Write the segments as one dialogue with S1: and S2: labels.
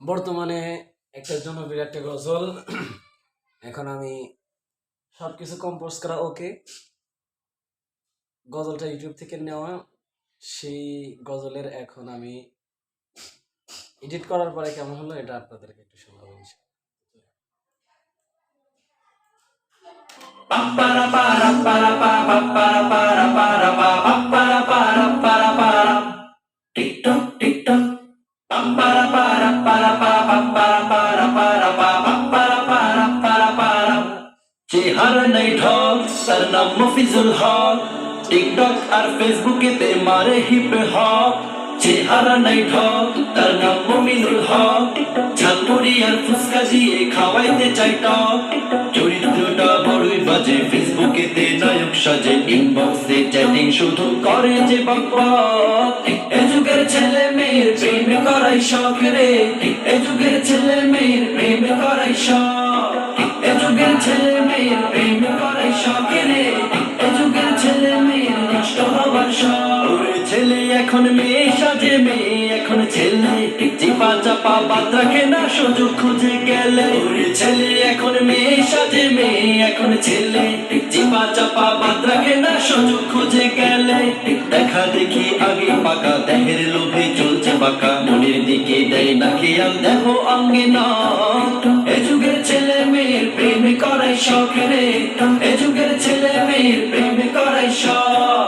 S1: বর্তমানে একটা জনপ্রিয় একটা গজল এখন আমি সব কিছু কম্পোজ করা ওকে গজলটা ইউটিউব থেকে নেওয়া, সেই গজলের এখন আমি এডিট করার পরে কেমন হলো এটা আপনাদেরকে একটু শোনাবো, ইনশাআল্লাহ।
S2: চেহারা নাই ঢল, তার নাম মফিজুল হক। টিকটক আর ফেসবুকে তে মারে হিপ হপ। চেহারা নাই ঢল, তার নাম মমিনুল হক। ঝালমুড়ি আর ফুসকা দিয়ে খাওয়াইতে চাই টক। চরিত্রটা বড়ই বাজে, ফেসবুকে তে নায়ক সাজে ইনবক্সে চ্যাটিং শুধু করে যে বকবক। এ ছেলে মেয়ের প্রেম করাই শখ রে। এ ছেলে মেয়ের প্রেম করাই শখ। যুগের ছেলে মেয়ের প্রেম করাই শখ এ যুগের ছেলে মেয়ের নষ্ট হবার ছেলে, এখন মেয়ে সাজে মেয়ে, এখন ছেলে। চিপা চাপা বাদ রাখে না, সুযোগ খুঁজে গেলে। ছেলে, এখন মেয়ে সাজে মেয়ে, এখন ছেলে। চিপা চাপা বাদ রাখে না, সুযোগ খুঁজে গেলে। দেখা দেখি আগে পাকা, দেহের লোভে চলছে বাঁকা। মনের দিকে দেয় না খেয়াল, দেখো অঙ্গে না শখ রে এ যুগের ছেলে মেয়ের প্রেম করাই শখ।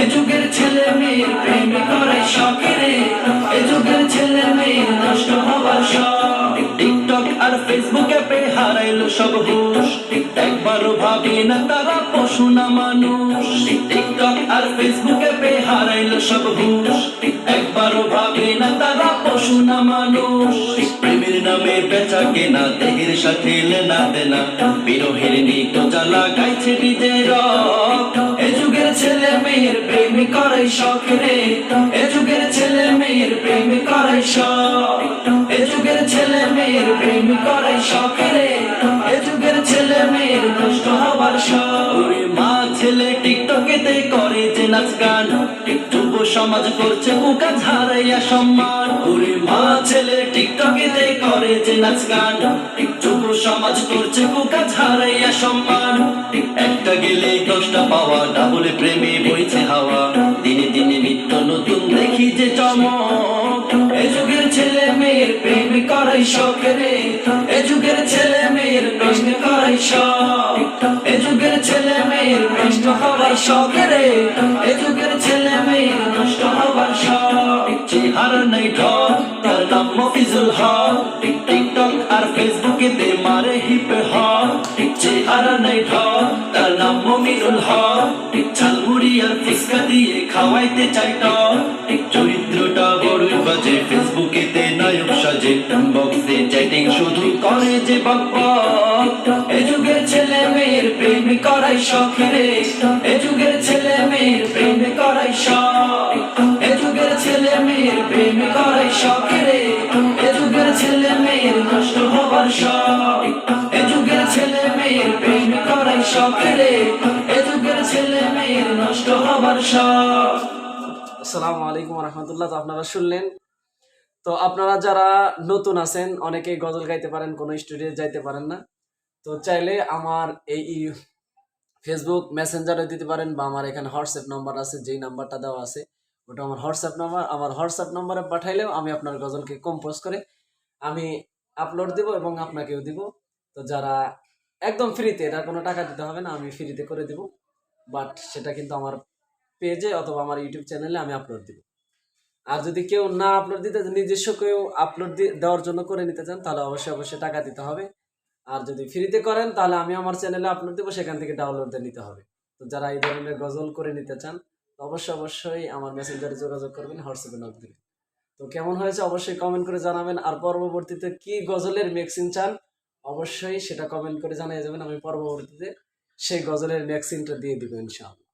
S2: এ যুগের ছেলে মেয়ের প্রেম করাই শখ রে সব ভাবি না তারা পশু না মানুষ। টিকটক আর ফেসবুকে পে হারাইলো সব ভাবি না তারা পশু না মানুষ। প্রেমের নামে বেচা কেনা, দেহের সাথে লেনা দেনা। বিরহের জ্বালা গাইছে ডিজে রক এ যুগের ছেলে মেয়ের প্রেম করাই শখ রে। এ যুগের ছেলে মেয়ের প্রেম করাই শখ। এ যুগের ছেলে মেয়ের প্রেম করাই শখ। নাচ গান যুব সমাজ করছে বুকা ঝাড়াইয়া সম্মান। ওরে মা, ছেলে টিকটকেতে করে যে নাচ গান যুব সমাজ করছে বুকা ঝাড়াইয়া সম্মান। একটা গেলে দশটা পাওয়া, ডাবলে প্রেমে বইছে হাওয়া। দিনে দিনে নিত্য নতুন দেখি যে চমক। এ ছেলে মেয়ের প্রেম করাই শখ রে। এ যুগের ছেলে মেয়ের প্রেম করাই শখ। হবার শখ এ ছেলে মেয়ে নষ্ট হবার শখ। চেহারা নেই ঢক তার নাম মফিজুল হক। টিকটক আর ফেসবুকে দে মারে হিপ হক। চেহারা নেই ঢক তার নাম মমিনুল হক। ঝালমুড়ি আর ফুসকা দিয়ে খাওয়াইতে চাই টক। চরিত্রটা বড়ই প্রেম করাই এ যুগের ছেলে মেয়ের প্রেম করাই শখ। এ যুগের ছেলে মেয়ের প্রেম করাই এ যুগের ছেলে মেয়ের নষ্ট হবার শখ। এ যুগের ছেলে মেয়ের প্রেম করাই এ যুগের ছেলে মেয়ের নষ্ট হবার শখ।
S1: আসসালামু আলাইকুম রহমতুল্লাহ আপনারা শুনলেন? তো আপনারা যারা নতুন আছেন, অনেকেই গজল গাইতে পারেন, কোনো স্টুডিও যাইতে পারেন না। তো চাইলে আমার এই ফেসবুক মেসেঞ্জারে দিতে পারেন বা আমার এখানে হোয়াটসঅ্যাপ নাম্বার আছে, যেই নাম্বারটা দেওয়া আছে, ওটা আমার হোয়াটসঅ্যাপ নাম্বার আমার হোয়াটসঅ্যাপ নাম্বারে পাঠাইলেও আমি আপনার গজলকে কম্পোজ করে আমি আপলোড দিব এবং আপনাকেও দিব। তো যারা একদম ফ্রিতে এটা কোনো টাকা দিতে হবে না, আমি ফ্রিতে করে দিব। বাট সেটা কিন্তু আমার পেজে অথবা আমার ইউটিউব চ্যানেলে আমি আপলোড দিব। আর যদি কেউ না আপলোড দিতে, নিজস্ব কেউ আপলোড দেওয়ার জন্য করে নিতে চান, তাহলে অবশ্যই অবশ্যই টাকা দিতে হবে। আর যদি ফ্রিতে করেন, তাহলে আমি আমার চ্যানেলে আপলোড দেবো, সেখান থেকে ডাউনলোডে নিতে হবে। তো যারা এই ধরনের গজল করে নিতে চান অবশ্যই অবশ্যই আমার মেসেঞ্জারে যোগাযোগ করবেন, হোয়াটসঅ্যাপে নক দিবেন। তো কেমন হয়েছে অবশ্যই কমেন্ট করে জানাবেন, আর পরবর্তীতে কি গজলের ম্যাক্সিন চান, অবশ্যই সেটা কমেন্ট করে জানিয়ে যাবেন, আমি পরবর্তীতে সেই গজলের ম্যাক্সিনটা দিয়ে দিব ইনশাআল্লাহ।